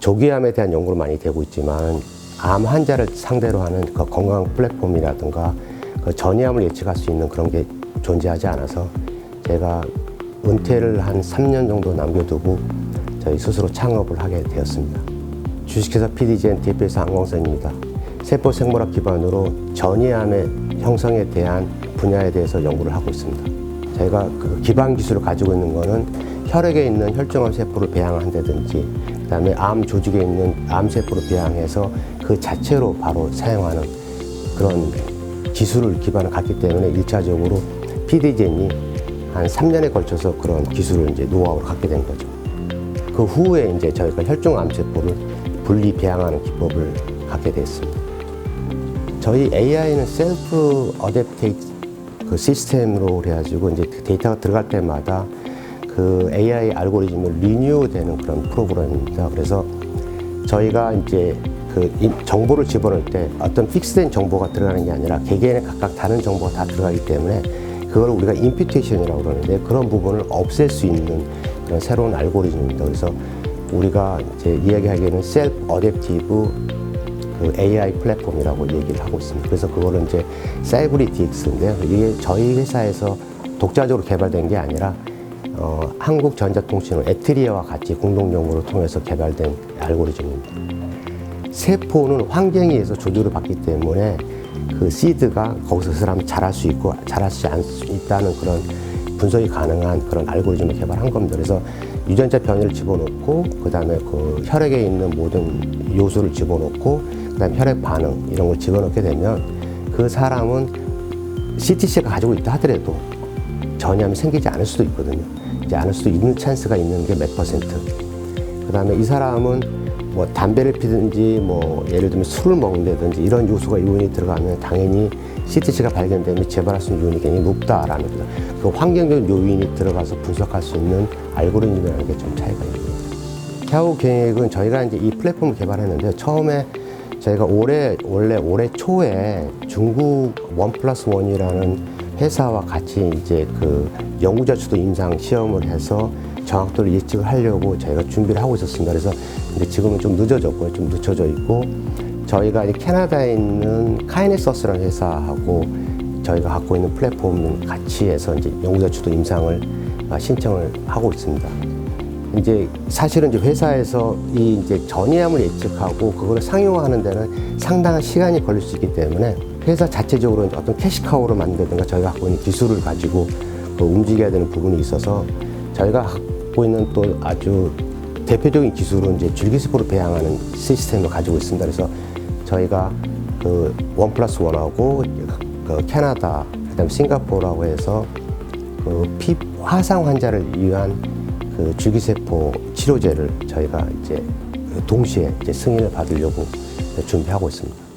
조기암에 대한 연구를 많이 되고 있지만 암 환자를 상대로 하는 그 건강 플랫폼이라든가 그 전이암을 예측할 수 있는 그런 게 존재하지 않아서 제가 은퇴를 한 3년 정도 남겨두고 저희 스스로 창업을 하게 되었습니다. 주식회사 PDGN DPS 항공선입니다. 세포 생물학 기반으로 전이암의 형성에 대한 분야에 대해서 연구를 하고 있습니다. 저희가 그 기반 기술을 가지고 있는 거는 혈액에 있는 혈중암 세포를 배양한다든지 그다음에 암 조직에 있는 암 세포를 배양해서 그 자체로 바로 사용하는 그런 기술을 기반을 갖기 때문에 일차적으로 PD젠이 한 3년에 걸쳐서 그런 기술을 이제 노하우를 갖게 된 거죠. 그 후에 이제 저희가 혈중 암세포를 분리 배양하는 기법을 갖게 됐습니다. 저희 AI는 셀프 어댑테이트 그 시스템으로 그래가지고 이제 데이터가 들어갈 때마다 그 AI 알고리즘을 리뉴되는 그런 프로그램입니다. 그래서 저희가 이제 그 인- 정보를 집어넣을 때 어떤 픽스된 정보가 들어가는 게 아니라 개개인의 각각 다른 정보가 다 들어가기 때문에 그걸 우리가 임피테이션이라고 그러는데 그런 부분을 없앨 수 있는 그런 새로운 알고리즘입니다. 그래서 우리가 이제 이야기하기에는 셀프 어댑티브 그 AI 플랫폼이라고 얘기를 하고 있습니다. 그래서 그거는 이제 사이브리 DX인데요. 이게 저희 회사에서 독자적으로 개발된 게 아니라 어, 한국전자통신원 에트리아와 같이 공동 연구를 통해서 개발된 알고리즘입니다. 세포는 환경에 의해서 조절을 받기 때문에 그 시드가 거기서 그 사람이 자랄 수 있고 자랄 수 않을 수 있다는 그런 분석이 가능한 그런 알고리즘을 개발한 겁니다. 그래서 유전자 변이를 집어넣고 그다음에 그 혈액에 있는 모든 요소를 집어넣고 그다음에 혈액 반응 이런 걸 집어넣게 되면 그 사람은 CTC가 가지고 있다 하더라도 전염이 생기지 않을 수도 있거든요. 이제 않을 수도 있는 찬스가 있는 게 몇 퍼센트. 그 다음에 이 사람은 뭐 담배를 피든지 뭐 예를 들면 술을 먹는다든지 이런 요소가 요인이 들어가면 당연히 CTC가 발견되면 재발할 수 있는 요인이 굉장히 높다라는 거죠. 그 환경적 요인이 들어가서 분석할 수 있는 알고리즘이라는 게 좀 차이가 있습니다. 향후 계획은 저희가 이제 이 플랫폼을 개발했는데 처음에 저희가 올해 원래 올해 초에 중국 원 플러스 원이라는 회사와 같이 이제 그 연구자 주도 임상 시험을 해서 정확도를 예측을 하려고 저희가 준비를 하고 있었습니다. 그래서 근데 지금은 좀 늦어졌고요. 좀 늦춰져 있고 저희가 이제 캐나다에 있는 카이네서스라는 회사하고 저희가 갖고 있는 플랫폼 같이 해서 이제 연구자 주도 임상을 아, 신청을 하고 있습니다. 이제 사실은 이제 회사에서 이 이제 전이암을 예측하고 그거를 상용화하는 데는 상당한 시간이 걸릴 수 있기 때문에 회사 자체적으로 어떤 캐시카우를 만들든가 저희가 갖고 있는 기술을 가지고 그 움직여야 되는 부분이 있어서 저희가 갖고 있는 또 아주 대표적인 기술은 이제 줄기세포를 배양하는 시스템을 가지고 있습니다. 그래서 저희가 그원 플러스 원하고 그 캐나다, 그다음 에 싱가포르라고 해서 그 피 화상 환자를 위한 그 줄기세포 치료제를 저희가 이제 동시에 이제 승인을 받으려고 준비하고 있습니다.